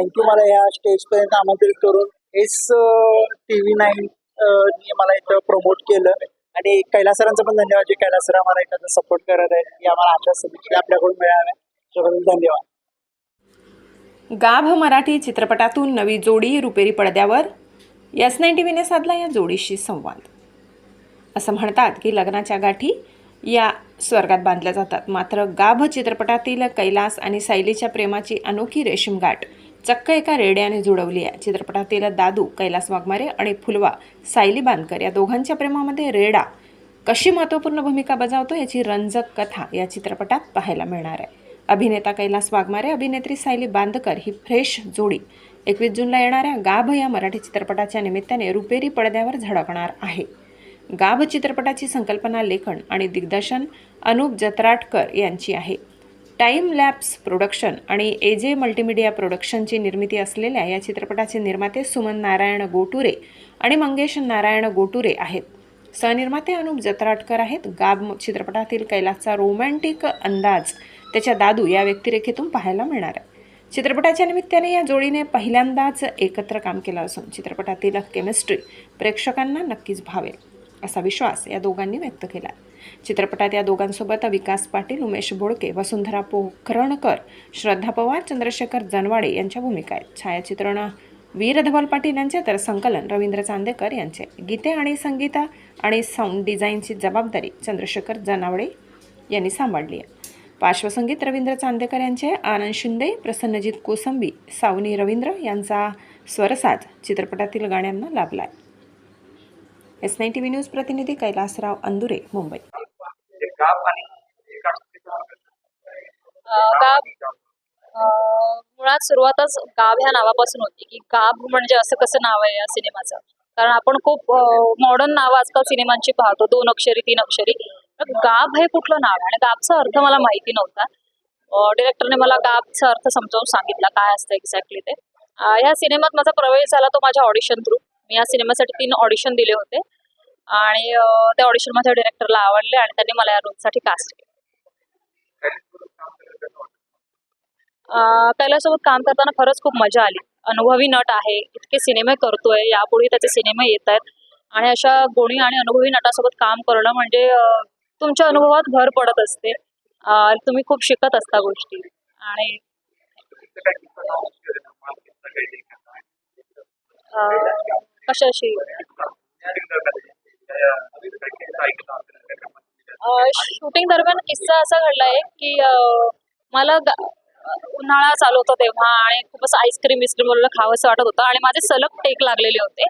Thank you मला ह्या स्टेजपर्यंत आमंत्रित करून एस टी व्ही नाईन मला इथं प्रमोट केलं. आणि कैलासरांचं पण धन्यवाद जे कैलासर आम्हाला एखादा सपोर्ट करत आहेत की आम्हाला अशा समिती आपल्याकडून मिळाव्या त्याबद्दल धन्यवाद. गाभ मराठी चित्रपटातून नवी जोडी रुपेरी पडद्यावर यस नाईन टी व्हीने साधला या जोडीशी संवाद. असं म्हणतात की लग्नाच्या गाठी या स्वर्गात बांधल्या जातात. मात्र गाभ चित्रपटातील कैलास आणि सायलीच्या प्रेमाची अनोखी रेशीम गाठ चक्क एका रेड्याने जुळवली आहे. चित्रपटातील दादू कैलास वाघमारे आणि फुलवा सायली बांदकर या दोघांच्या प्रेमामध्ये रेडा कशी महत्त्वपूर्ण भूमिका बजावतो याची रंजक कथा या चित्रपटात पाहायला मिळणार आहे. अभिनेता कैलास वाघमारे अभिनेत्री सायली बांदकर ही फ्रेश जोडी एकवीस जूनला येणाऱ्या गाभ या मराठी चित्रपटाच्या निमित्ताने रुपेरी पडद्यावर झळकणार आहे. गाभ चित्रपटाची संकल्पना लेखन आणि दिग्दर्शन अनूप जत्राटकर यांची आहे. टाईम लॅप्स प्रोडक्शन आणि ए जे मल्टीमिडिया प्रोडक्शनची निर्मिती असलेल्या या चित्रपटाचे निर्माते सुमन नारायण गोटुरे आणि मंगेश नारायण गोटुरे आहेत. सहनिर्माते अनुप जत्राटकर आहेत. गाब चित्रपटातील कैलासचा रोमॅन्टिक अंदाज त्याच्या दादू या व्यक्तिरेखेतून पाहायला मिळणार आहे. चित्रपटाच्या निमित्ताने या जोडीने पहिल्यांदाच एकत्र काम केलं असून चित्रपटातील केमिस्ट्री प्रेक्षकांना नक्कीच भावेल. असा विश्वास या दोघांनी व्यक्त केला. चित्रपटात या दोघांसोबत विकास पाटील उमेश बोडके वसुंधरा पोखरणकर श्रद्धा पवार चंद्रशेखर जनवाडे यांच्या भूमिका आहेत. छायाचित्रण वीर धवल पाटील यांचे तर संकलन रवींद्र चांदेकर यांचे. गीते आणि संगीता आणि साऊंड डिझाईनची जबाबदारी चंद्रशेखर जनावडे यांनी सांभाळली आहे. पार्श्वसंगीत रवींद्र चांदेकर यांचे आनंद शिंदे प्रसन्नजित कोसंबी सावनी रवींद्र यांचा स्वरसाज चित्रपटातील गाण्यांना लाभला आहे S nine T V news प्रतिनिधी कैलासराव अंदुरे मुंबई. मुळात सुरुवातच गाभ ह्या नावापासून होती की गाभ म्हणजे असं कसं नाव आहे या सिनेमाचं? कारण आपण खूप मॉडर्न नावं आजकाल सिनेमांची पाहतो दोन अक्षरी तीन अक्षरी. तर गाभ हे कुठलं नाव आहे? आणि गाभचा अर्थ मला माहिती नव्हता. डिरेक्टरने मला गाभचा अर्थ समजावून सांगितला काय असतं एक्झॅक्टली ते. ह्या सिनेमात माझा प्रवेश झाला तो माझ्या ऑडिशन थ्रू मी या सिनेमासाठी तीन ऑडिशन दिले होते. आणि त्या ऑडिशन माझ्या डिरेक्टरला आवडले आणि त्यांनी मला या रोलसाठी कास्ट केले. कैलासोबत काम करताना खरंच खूप मजा आली. अनुभवी नट आहे इतके सिनेमे करतोय यापुढे त्याचे सिनेमे येत आहेत. आणि अशा गुणी आणि अनुभवी नटासोबत काम करणं म्हणजे तुमच्या अनुभवात भर पडत असते. तुम्ही खूप शिकत असता गोष्टी. आणि कशाशी? शूटिंग दरम्यान किस्सा असा घडलाय की मला उन्हाळा चालू होता तेव्हा आणि खूपच आईस्क्रीम बिस्क्रीम वगैरे खावंसं वाटत होतं. आणि माझे सलग टेक लागलेले होते.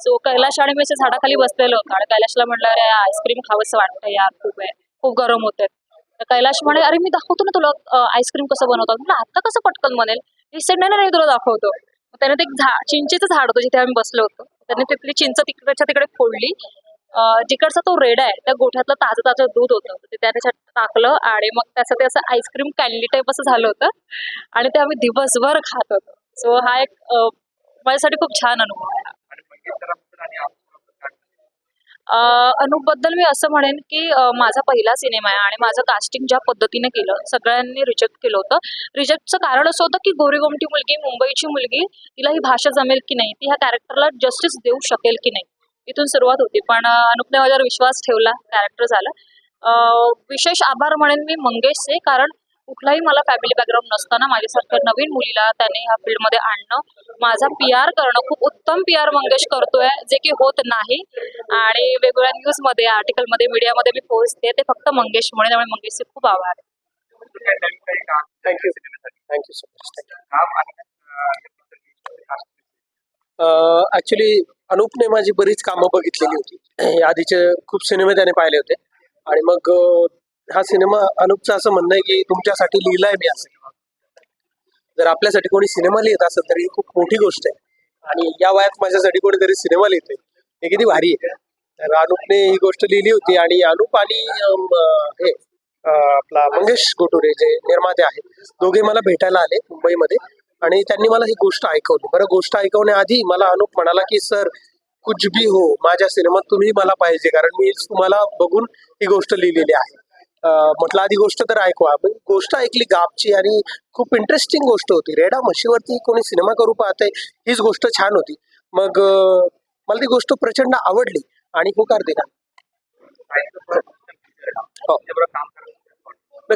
सो कैलाश आणि मी झाडाखाली बसलेलो होतो आणि कैलाशला म्हटलं अरे आईस्क्रीम खावंसं वाटतं यार खूप आहे खूप गरम होते तर कैलाश म्हणे अरे मी दाखवतो ना तुला आईस्क्रीम कसं बनवतो. म्हटलं आता कसं पटकन बनेल? ही सेट नाही नाही तुला दाखवतो. त्याने ते एक झा चिंचेचं झाड होतं जिथे आम्ही बसलो होतो. त्याने तिथली चिंच तिकडच्या तिकडे फोडली. जिकडचा तो रेड आहे त्या गोठ्यातलं ताजं ताजं दूध होतं. ते त्याने त्याच्यात टाकलं आणि मग त्याचं ते असं आईस्क्रीम कॅन्डी टाईप असं झालं होतं. आणि ते आम्ही दिवसभर खात होतो. सो हा एक माझ्यासाठी खूप छान अनुभव आहे अनुपबद्दल मी असं म्हणेन की माझा पहिला सिनेमा आहे आणि माझं कास्टिंग ज्या पद्धतीने केलं सगळ्यांनी रिजेक्ट केलं होतं. रिजेक्टचं कारण असं होतं की गोरी गोमटी मुलगी मुंबईची मुलगी तिला ही भाषा जमेल की नाही ती ह्या कॅरेक्टरला जस्टिस देऊ शकेल की नाही इथून सुरुवात होती. पण अनुपने माझ्यावर विश्वास ठेवला कॅरेक्टर झालं. विशेष आभार म्हणेन मी मंगेशचे कारण कुठलाही मला फॅमिली बॅकग्राऊंड नसताना माझ्यासारख्या नवीन मुलीला त्याने ह्या फील्डमध्ये आणणं माझा पी आर करणं खूप उत्तम पी आर मंगेश करतोय जे की होत नाही. आणि वेगवेगळ्या न्यूजमध्ये आर्टिकलमध्ये मीडियामध्ये मी पोहोचते ते फक्त मंगेश म्हणून त्यामुळे मंगेशचे खूप आभार. Thank you thank you so much actually अनुपने माझी बरीच कामं बघितलेली होती. आधीचे खूप सिनेमे त्याने पाहिले होते. आणि मग हा सिनेमा अनुपचा असं म्हणणं आहे की तुमच्यासाठी लिहिलाय मी असं. जर आपल्यासाठी कोणी सिनेमा लिहित असेल तर ही खूप मोठी गोष्ट आहे. आणि या वयात माझ्यासाठी कोणीतरी सिनेमा लिहितोय. हे किती भारी आहे. तर अनुपने ही गोष्ट लिहिली होती आणि अनुप आणि हे आपला मंगेश गोटुरे जे निर्माते आहेत दोघे मला भेटायला आले मुंबईमध्ये. आणि त्यांनी मला ही गोष्ट ऐकवली. बरं गोष्ट ऐकवण्याआधी मला अनुप म्हणाला की सर कुछ भी हो माझ्या सिनेमात तुम्ही मला पाहिजे. कारण मी तुम्हाला बघून ही गोष्ट लिहिलेली आहे. म्हटलं आधी गोष्ट तर ऐकवा गोष्ट ऐकली गाबची आणि खूप इंटरेस्टिंग गोष्ट होती. रेडा म्हशीवरती कोणी सिनेमा करू पाहते हीच गोष्ट छान होती. मग मला ती गोष्ट प्रचंड आवडली आणि होकार दिला. हो.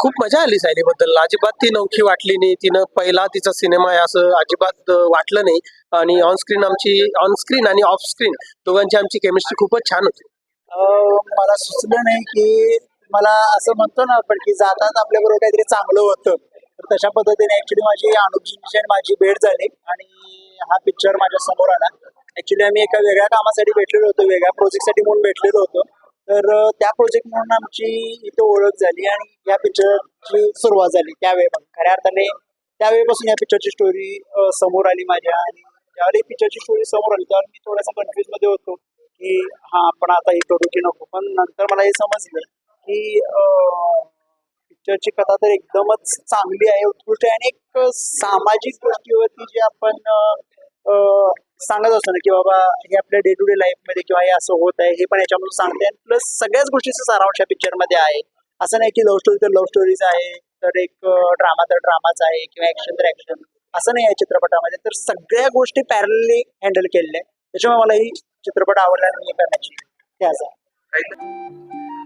खूप मजा आली सायलीबद्दल. अजिबात ती नवखी वाटली नाही. तिनं पहिला तिचा सिनेमा आहे असं अजिबात वाटलं नाही. आणि ऑन स्क्रीन आमची ऑन स्क्रीन आणि ऑफ स्क्रीन दोघांची आमची केमिस्ट्री खूपच छान होती. मला सुचलं नाही की मला असं म्हणतो ना आपण की जातात आपल्याबरोबर काहीतरी चांगलं होतं. तर तशा पद्धतीने ऍक्च्युली माझी अनुजींची आणि माझी भेट झाली आणि हा पिक्चर माझ्यासमोर आला. ऍक्च्युली आम्ही एका वेगळ्या कामासाठी भेटलेलो होतो वेगळ्या प्रोजेक्टसाठी म्हणून भेटलेलो होतो. तर त्या प्रोजेक्ट म्हणून आमची इथे ओळख झाली आणि या पिक्चरची सुरुवात झाली त्यावेळेपासून खऱ्या अर्थाने त्यावेळेपासून या पिक्चरची स्टोरी समोर आली माझ्या आणि ज्यावेळी पिक्चरची स्टोरी समोर आली त्यावेळी मी थोडासा कन्फ्युजमध्ये होतो की हा आपण आता हे करू की नको. पण नंतर मला हे समजलं की पिक्चरची कथा तर एकदमच चांगली आहे उत्कृष्ट आहे आणि एक सामाजिक गोष्टीवरती जे आपण सांगत असतो ना की बाबा हे आपल्या डे टू डे लाईफमध्ये किंवा हे असं होत आहे हे पण याच्यामधून सांगते आणि प्लस सगळ्याच गोष्टीचा सारांश या पिक्चरमध्ये आहे. असं नाही की लव्ह स्टोरी तर लव्ह स्टोरीज आहे तर एक ड्रामा तर ड्रामाच आहे किंवा ऍक्शन तर ऍक्शन असं नाही आहे चित्रपटामध्ये तर सगळ्या गोष्टी पॅरलली हँडल केलेल्या आहेत. त्याच्यामुळे मला ही चित्रपट आवडला नाही करण्याची ध्यास आहे.